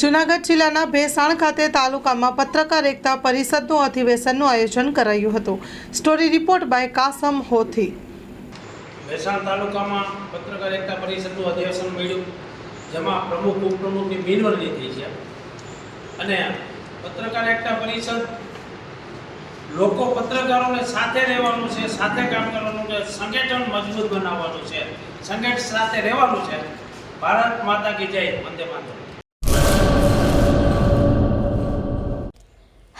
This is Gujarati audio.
જૂનાગઢ જિલ્લાના ભેસાણ ખાતે તાલુકામાં પત્રકાર એકતા પરિષદનું અધિવેશનનું આયોજન કરાયું હતું. Story report by Kasam Hothi. Bhesan તાલુકામાં પત્રકાર એકતા પરિષદનું અધિવેશન મળ્યું, જેમાં પ્રમુખ, ઉપપ્રમુખની બિનવરણી થઈ છે. અને પત્રકાર એકતા પરિષદ લોકો પત્રકારોને સાથે રહેવાનું છે, સાથે કામ કરવાનું છે, સંગઠન મજબૂત બનાવવાનું છે, સંગઠન સાથે રહેવાનું છે. ભારત માતા કી જય, વંદે માતરમ.